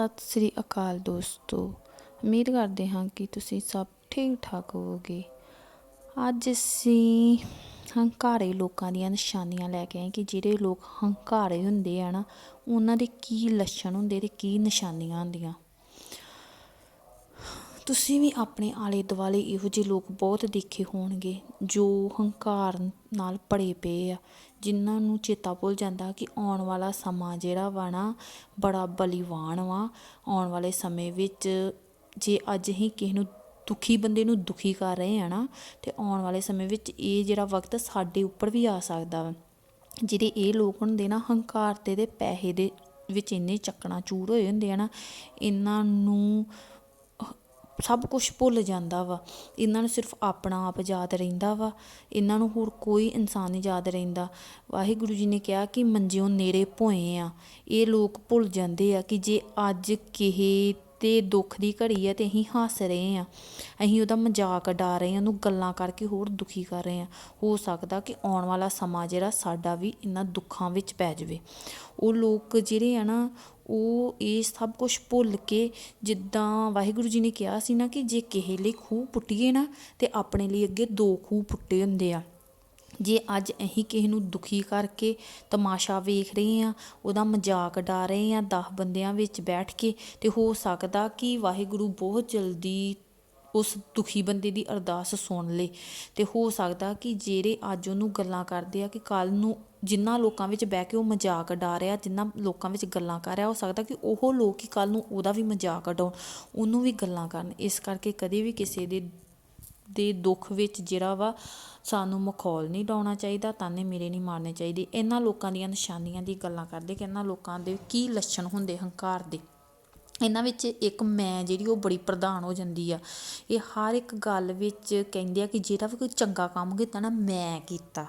ਸਤਿ ਸ੍ਰੀ ਅਕਾਲ ਦੋਸਤੋ। ਉਮੀਦ ਕਰਦੇ ਹਾਂ ਕਿ ਤੁਸੀਂ ਸਭ ਠੀਕ ਠਾਕ ਹੋਵੋਗੇ। ਅੱਜ ਅਸੀਂ ਹੰਕਾਰੇ ਲੋਕਾਂ ਦੀਆਂ ਨਿਸ਼ਾਨੀਆਂ ਲੈ ਕੇ ਆਏ ਕਿ ਜਿਹੜੇ ਲੋਕ ਹੰਕਾਰੇ ਹੁੰਦੇ ਆ ਨਾ, ਉਹਨਾਂ ਦੇ ਕੀ ਲੱਛਣ ਹੁੰਦੇ ਤੇ ਕੀ ਨਿਸ਼ਾਨੀਆਂ ਹੁੰਦੀਆਂ। ਤੁਸੀਂ ਵੀ ਆਪਣੇ ਆਲੇ ਦੁਆਲੇ ਇਹੋ ਜਿਹੇ ਲੋਕ ਬਹੁਤ ਦੇਖੇ ਹੋਣਗੇ ਜੋ ਹੰਕਾਰ ਨਾਲ ਭਰੇ ਪਏ ਆ, ਜਿਨ੍ਹਾਂ ਨੂੰ ਚੇਤਾ ਭੁੱਲ ਜਾਂਦਾ ਕਿ ਆਉਣ ਵਾਲਾ ਸਮਾਂ ਜਿਹੜਾ ਵਾ ਨਾ, ਬੜਾ ਬਲੀਵਾਨ ਵਾ। ਆਉਣ ਵਾਲੇ ਸਮੇਂ ਵਿੱਚ ਜੇ ਅੱਜ ਅਸੀਂ ਕਿਸੇ ਨੂੰ ਦੁਖੀ ਬੰਦੇ ਨੂੰ ਦੁਖੀ ਕਰ ਰਹੇ ਆ ਨਾ, ਤੇ ਆਉਣ ਵਾਲੇ ਸਮੇਂ ਵਿੱਚ ਇਹ ਜਿਹੜਾ ਵਕਤ ਸਾਡੇ ਉੱਪਰ ਵੀ ਆ ਸਕਦਾ ਵਾ। ਜਿਹੜੇ ਇਹ ਲੋਕ ਹੁੰਦੇ ਨਾ, ਹੰਕਾਰ ਤੇ ਦੇ ਪੈਸੇ ਦੇ ਵਿੱਚ ਇੰਨੇ ਚੱਕਣਾ ਚੂਰ ਹੋਏ ਹੁੰਦੇ ਆ ਨਾ, ਇਹਨਾਂ ਨੂੰ ਸਭ ਕੁਝ ਭੁੱਲ ਜਾਂਦਾ ਵਾ। ਇਹਨਾਂ ਨੂੰ ਸਿਰਫ ਆਪਣਾ ਆਪ ਯਾਦ ਰਹਿੰਦਾ ਵਾ। ਇਹਨਾਂ ਨੂੰ ਹੋਰ ਕੋਈ ਇਨਸਾਨ ਨਹੀਂ ਯਾਦ ਰਹਿੰਦਾ। ਵਾਹਿਗੁਰੂ ਜੀ ਨੇ ਕਿਹਾ ਕਿ ਮੰਜਿਓ ਨੇੜੇ ਭੋਏ ਆ। ਇਹ ਲੋਕ ਭੁੱਲ ਜਾਂਦੇ ਆ ਕਿ ਜੇ ਅੱਜ ਕਿਸੇ ਤੇ ਦੁੱਖ ਦੀ ਘੜੀ ਹੈ ਤੇ ਅਸੀਂ ਹੱਸ ਰਹੇ ਹਾਂ ਅਸੀਂ ਉਹਦਾ ਮਜ਼ਾਕ ਉਡਾ ਰਹੇ ਹਾਂ ਉਹਨੂੰ ਗੱਲਾਂ ਕਰਕੇ ਹੋਰ ਦੁਖੀ ਕਰ ਰਹੇ ਹਾਂ ਹੋ ਸਕਦਾ ਕਿ ਆਉਣ ਵਾਲਾ ਸਮਾਂ ਜਿਹੜਾ ਸਾਡਾ ਵੀ ਇਹਨਾਂ ਦੁੱਖਾਂ ਵਿੱਚ ਪੈ ਜਾਵੇ। ਉਹ ਲੋਕ ਜਿਹੜੇ ਆ ਨਾ, ਉਹ ਇਹ ਸਭ ਕੁਝ ਭੁੱਲ ਕੇ ਜਿੱਦਾਂ ਵਾਹਿਗੁਰੂ ਜੀ ਨੇ ਕਿਹਾ ਸੀ ਨਾ ਕਿ ਜੇ ਕਿਸੇ ਲਈ ਖੂਹ ਪੁੱਟੀਏ ਨਾ ਤੇ ਆਪਣੇ ਲਈ ਅੱਗੇ ਦੋ ਖੂਹ ਪੁੱਟੇ ਹੁੰਦੇ ਆ। ਜੇ ਅੱਜ ਅਸੀਂ ਕਿਸੇ ਨੂੰ ਦੁਖੀ ਕਰਕੇ ਤਮਾਸ਼ਾ ਵੇਖ ਰਹੇ ਹਾਂ, ਉਹਦਾ ਮਜ਼ਾਕ ਉਡਾ ਰਹੇ ਹਾਂ, ਦਸ ਬੰਦਿਆਂ ਵਿੱਚ ਬੈਠ ਕੇ ਅਤੇ ਹੋ ਸਕਦਾ ਕਿ ਵਾਹਿਗੁਰੂ ਬਹੁਤ ਜਲਦੀ ਉਸ ਦੁਖੀ ਬੰਦੇ ਦੀ ਅਰਦਾਸ ਸੁਣ ਲੇ। ਅਤੇ ਹੋ ਸਕਦਾ ਕਿ ਜਿਹੜੇ ਅੱਜ ਉਹਨੂੰ ਗੱਲਾਂ ਕਰਦੇ ਆ ਕਿ ਕੱਲ੍ਹ ਨੂੰ ਜਿਨ੍ਹਾਂ ਲੋਕਾਂ ਵਿੱਚ ਬਹਿ ਕੇ ਉਹ ਮਜ਼ਾਕ ਉਡਾ ਰਿਹਾ, ਜਿੰਨਾ ਲੋਕਾਂ ਵਿੱਚ ਗੱਲਾਂ ਕਰ ਰਿਹਾ, ਹੋ ਸਕਦਾ ਕਿ ਉਹ ਲੋਕ ਹੀ ਕੱਲ ਨੂੰ ਉਹਦਾ ਵੀ ਮਜ਼ਾਕ ਉਡਾਉਣ, ਉਹਨੂੰ ਵੀ ਗੱਲਾਂ ਕਰਨ। ਇਸ ਕਰਕੇ ਕਦੇ ਵੀ ਕਿਸੇ ਦੇ ਦੇ ਦੁੱਖ ਵਿੱਚ ਜਿਹੜਾ ਵਾ ਸਾਨੂੰ ਮਖੌਲ ਨਹੀਂ ਡਾਉਣਾ ਚਾਹੀਦਾ, ਤਾਨੇ ਮੇਰੇ ਨਹੀਂ ਮਾਰਨੇ ਚਾਹੀਦੇ। ਇਹਨਾਂ ਲੋਕਾਂ ਦੀਆਂ ਨਿਸ਼ਾਨੀਆਂ ਦੀ ਗੱਲਾਂ ਕਰਦੇ ਕਿ ਇਹਨਾਂ ਲੋਕਾਂ ਦੇ ਕੀ ਲੱਛਣ ਹੁੰਦੇ ਹੰਕਾਰ ਦੇ। ਇਹਨਾਂ ਵਿੱਚ ਇੱਕ ਮੈਂ ਜਿਹੜੀ ਉਹ ਬੜੀ ਪ੍ਰਧਾਨ ਹੋ ਜਾਂਦੀ ਆ। ਇਹ ਹਰ ਇੱਕ ਗੱਲ ਵਿੱਚ ਕਹਿੰਦੇ ਆ ਕਿ ਜਿਹੜਾ ਵੀ ਕੋਈ ਚੰਗਾ ਕੰਮ ਕੀਤਾ ਨਾ, ਮੈਂ ਕੀਤਾ।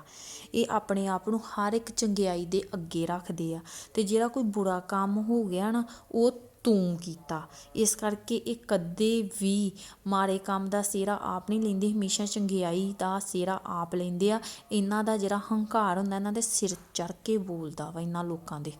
ਇਹ ਆਪਣੇ ਆਪ ਨੂੰ ਹਰ ਇੱਕ ਚੰਗਿਆਈ ਦੇ ਅੱਗੇ ਰੱਖਦੇ ਆ। ਤੇ ਜਿਹੜਾ ਕੋਈ ਬੁਰਾ ਕੰਮ ਹੋ ਗਿਆ ਨਾ, ਉਹ ਤੂੰ ਕੀਤਾ। ਇਸ ਕਰਕੇ ਇਹ ਕਦੇ ਵੀ ਮਾੜੇ ਕੰਮ ਦਾ ਸਿਹਰਾ ਆਪ ਨਹੀਂ ਲੈਂਦੇ, ਹਮੇਸ਼ਾ ਚੰਗਿਆਈ ਦਾ ਸਿਹਰਾ ਆਪ ਲੈਂਦੇ ਆ। ਇਹਨਾਂ ਦਾ ਜਿਹੜਾ ਹੰਕਾਰ ਹੁੰਦਾ, ਇਹਨਾਂ ਦੇ ਸਿਰ ਚੜ ਕੇ ਬੋਲਦਾ ਵਾ, ਇਹਨਾਂ ਲੋਕਾਂ ਦੇ।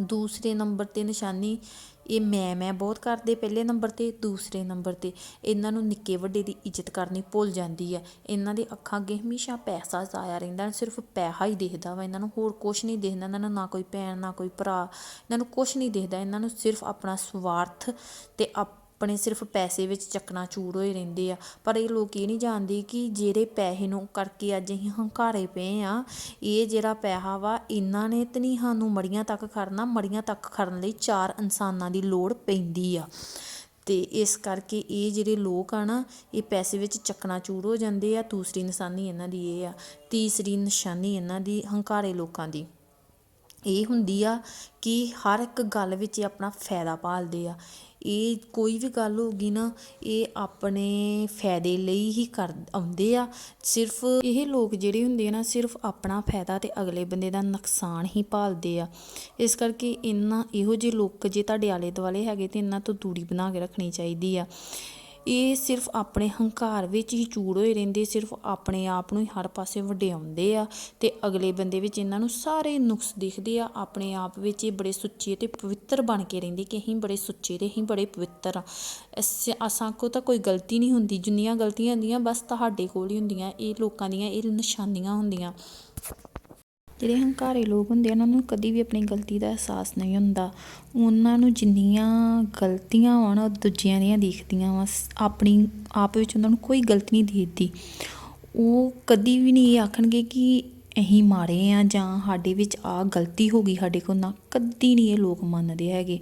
ਦੂਸਰੇ ਨੰਬਰ ਤੇ ਨਿਸ਼ਾਨੀ, ਇਹ ਮੈਂ ਮੈਂ ਬਹੁਤ ਕਰਦੇ ਪਹਿਲੇ ਨੰਬਰ ਤੇ, ਦੂਸਰੇ ਨੰਬਰ ਤੇ। ਇਹਨਾਂ ਨੂੰ ਨਿੱਕੇ ਵੱਡੇ ਦੀ ਇੱਜ਼ਤ ਕਰਨੀ ਭੁੱਲ ਜਾਂਦੀ ਆ। ਇਹਨਾਂ ਦੇ ਅੱਖਾਂ ਅੱਗੇ ਹਮੇਸ਼ਾ ਪੈਸਾ ਜ਼ਾਇਆ ਰਹਿੰਦਾ, ਸਿਰਫ ਪੈਸਾ ਹੀ ਦਿਖਦਾ ਵਾ। ਇਹਨਾਂ ਨੂੰ ਹੋਰ ਕੁਝ ਨਹੀਂ ਦਿਖਦਾ। ਇਹਨਾਂ ਨੂੰ ਨਾ ਕੋਈ ਭੈਣ, ਨਾ ਕੋਈ ਭਰਾ, ਇਹਨਾਂ ਨੂੰ ਕੁਝ ਨਹੀਂ ਦਿਖਦਾ। ਇਹਨਾਂ ਨੂੰ ਸਿਰਫ ਆਪਣਾ ਸਵਾਰਥ ਤੇ ਆਪਣੇ ਸਿਰਫ ਪੈਸੇ ਵਿੱਚ ਚੱਕਣਾ ਚੂਰ ਹੋਏ ਰਹਿੰਦੇ ਆ। ਪਰ ਇਹ ਲੋਕ ਇਹ ਨਹੀਂ ਜਾਣਦੇ ਕਿ ਜਿਹੜੇ ਪੈਸੇ ਨੂੰ ਕਰਕੇ ਅੱਜ ਅਸੀਂ ਹੰਕਾਰੇ ਪਏ ਆ, ਇਹ ਜਿਹੜਾ ਪੈਸਾ ਵਾ, ਇਹਨਾਂ ਨੇ ਤਾਂ ਨਹੀਂ ਸਾਨੂੰ ਮੜੀਆਂ ਤੱਕ ਖੜਨਾ, ਮੜੀਆਂ ਤੱਕ ਖੜਨ ਲਈ ਚਾਰ ਇਨਸਾਨਾਂ ਦੀ ਲੋੜ ਪੈਂਦੀ ਆ। ਤੇ ਇਸ ਕਰਕੇ ਇਹ ਜਿਹੜੇ ਲੋਕ ਆ ਨਾ, ਇਹ ਪੈਸੇ ਵਿੱਚ ਚੱਕਣਾ ਚੂਰ ਹੋ ਜਾਂਦੇ ਆ। ਦੂਸਰੀ ਨਿਸ਼ਾਨੀ ਇਹਨਾਂ ਦੀ ਇਹ ਆ, ਤੀਸਰੀ ਨਿਸ਼ਾਨੀ ਇਹਨਾਂ ਦੀ ਹੰਕਾਰੇ ਲੋਕਾਂ ਦੀ। ਇਹ ਹੁੰਦੀ ਆ ਕਿ ਹਰ ਇੱਕ ਗੱਲ ਵਿੱਚ ਇਹ ਆਪਣਾ ਫਾਇਦਾ ਭਾਲਦੇ ਆ। ਇਹ ਕੋਈ ਵੀ ਗੱਲ ਹੋ ਗਈ ਨਾ, ਇਹ ਆਪਣੇ ਫਾਇਦੇ ਲਈ ਹੀ ਕਰ ਆਉਂਦੇ ਆ। ਸਿਰਫ ਇਹ ਲੋਕ ਜਿਹੜੇ ਹੁੰਦੇ ਆ ਨਾ, ਸਿਰਫ ਆਪਣਾ ਫਾਇਦਾ ਤੇ ਅਗਲੇ ਬੰਦੇ ਦਾ ਨੁਕਸਾਨ ਹੀ ਭਾਲਦੇ ਆ। ਇਸ ਕਰਕੇ ਇਹਨਾਂ ਇਹੋ ਜਿਹੇ ਲੋਕ ਜੇ ਤੁਹਾਡੇ ਆਲੇ ਦੁਆਲੇ ਹੈਗੇ ਤੇ ਇਹਨਾਂ ਤੋਂ ਦੂਰੀ ਬਣਾ ਕੇ ਰੱਖਣੀ ਚਾਹੀਦੀ ਆ। ਇਹ ਸਿਰਫ ਆਪਣੇ ਹੰਕਾਰ ਵਿੱਚ ਹੀ ਚੂੜ ਹੋਏ ਰਹਿੰਦੇ, ਸਿਰਫ ਆਪਣੇ ਆਪ ਨੂੰ ਹੀ ਹਰ ਪਾਸੇ ਵਡਿਆਉਂਦੇ ਆ ਤੇ ਅਗਲੇ ਬੰਦੇ ਵਿੱਚ ਇਹਨਾਂ ਨੂੰ ਸਾਰੇ ਨੁਕਸ ਦਿਖਦੇ ਆ। ਆਪਣੇ ਆਪ ਵਿੱਚ ਇਹ ਬੜੇ ਸੁੱਚੇ ਤੇ ਪਵਿੱਤਰ ਬਣ ਕੇ ਰਹਿੰਦੇ ਕਿ ਅਸੀਂ ਬੜੇ ਸੁੱਚੇ ਤੇ ਅਸੀਂ ਬੜੇ ਪਵਿੱਤਰ ਆ। ਅਸਾਂ ਕੋ ਤਾਂ ਕੋਈ ਗਲਤੀ ਨਹੀਂ ਹੁੰਦੀ, ਜਿੰਨੀਆਂ ਗਲਤੀਆਂ ਹੁੰਦੀਆਂ ਬਸ ਤੁਹਾਡੇ ਕੋਲ ਹੀ ਹੁੰਦੀਆਂ, ਇਹ ਲੋਕਾਂ ਦੀਆਂ ਇਹ ਨਿਸ਼ਾਨੀਆਂ ਹੁੰਦੀਆਂ। ਜਿਹੜੇ ਹੰਕਾਰੇ ਲੋਕ ਹੁੰਦੇ ਆ, ਉਹਨਾਂ ਨੂੰ ਕਦੀ ਵੀ ਆਪਣੀ ਗਲਤੀ ਦਾ ਅਹਿਸਾਸ ਨਹੀਂ ਹੁੰਦਾ। ਉਹਨਾਂ ਨੂੰ ਜਿੰਨੀਆਂ ਗਲਤੀਆਂ ਵਾ ਉਹ ਦੂਜਿਆਂ ਦੀਆਂ ਦਿਖਦੀਆਂ ਵਾ। ਆਪਣੀ, ਆਪ ਵਿੱਚ ਉਹਨਾਂ ਨੂੰ ਕੋਈ ਗਲਤੀ ਨਹੀਂ ਦਿਖਦੀ। ਉਹ ਕਦੀ ਵੀ ਨਹੀਂ ਇਹ ਆਖਣਗੇ ਕਿ ਅਸੀਂ ਮਾਰੇ ਆ ਜਾਂ ਸਾਡੇ ਵਿੱਚ ਆ ਗਲਤੀ ਹੋ ਗਈ, ਸਾਡੇ ਕੋਲ ਨਾ। ਕਦੀ ਨਹੀਂ ਇਹ ਲੋਕ ਮੰਨਦੇ ਹੈਗੇ।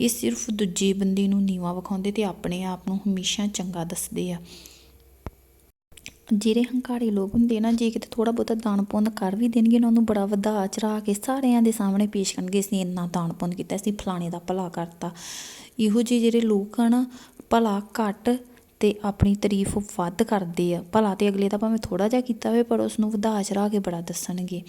ਇਹ ਸਿਰਫ ਦੂਜੇ ਬੰਦੇ ਨੂੰ ਨੀਵਾ ਵਿਖਾਉਂਦੇ ਤੇ ਆਪਣੇ ਆਪ ਨੂੰ ਹਮੇਸ਼ਾ ਚੰਗਾ ਦੱਸਦੇ ਆ। ਜਿਹੜੇ ਹੰਕਾਰੇ ਲੋਕ ਹੁੰਦੇ ਨਾ, ਜੇ ਕਿਤੇ ਥੋੜਾ ਬਹੁਤਾ ਦਾਨ ਪੁੰਨ ਕਰ ਵੀ ਦੇਣਗੇ ਨਾ, ਉਹਨੂੰ ਬੜਾ ਵਧਾ ਚੜਾ ਕੇ ਸਾਰਿਆਂ ਦੇ ਸਾਹਮਣੇ ਪੇਸ਼ ਕਰਨਗੇ, ਅਸੀਂ ਇੰਨਾ ਦਾਨ ਪੁੰਨ ਕੀਤਾ, ਅਸੀਂ ਫਲਾਣੇ ਦਾ ਭਲਾ ਕਰਤਾ। ਇਹੋ ਜਿਹੇ ਜਿਹੜੇ ਲੋਕ ਆ ਨਾ, ਭਲਾ ਘੱਟ ਤੇ ਆਪਣੀ ਤਾਰੀਫ ਵੱਧ ਕਰਦੇ ਆ। ਭਲਾ ਤੇ ਅਗਲੇ ਦਾ ਭਾਵੇਂ ਥੋੜਾ ਜਿਹਾ ਕੀਤਾ ਹੋਵੇ, ਪਰ ਉਸ ਨੂੰ ਵਧਾ ਚੜਾ ਕੇ ਬੜਾ ਦੱਸਣਗੇ।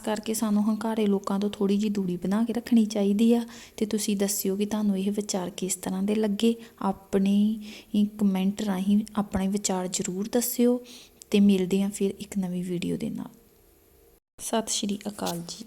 ਇਸ ਕਰਕੇ ਸਾਨੂੰ ਹੰਕਾਰੇ ਲੋਕਾਂ ਤੋਂ ਥੋੜੀ ਜੀ ਦੂਰੀ ਬਣਾ ਕੇ ਰੱਖਣੀ ਚਾਹੀਦੀ ਆ ਤੇ ਤੁਸੀਂ ਦੱਸਿਓ ਕਿ ਤੁਹਾਨੂੰ ਇਹ ਵਿਚਾਰ ਕਿਸ ਤਰ੍ਹਾਂ ਦੇ ਲੱਗੇ? ਆਪਣੇ ਕਮੈਂਟ ਰਾਹੀਂ ਆਪਣੇ ਵਿਚਾਰ ਜ਼ਰੂਰ ਦੱਸਿਓ ਤੇ ਮਿਲਦੇ ਹਾਂ ਫਿਰ ਇੱਕ ਨਵੀਂ ਵੀਡੀਓ ਦੇ ਨਾਲ। ਸਤਿ ਸ਼੍ਰੀ ਅਕਾਲ ਜੀ।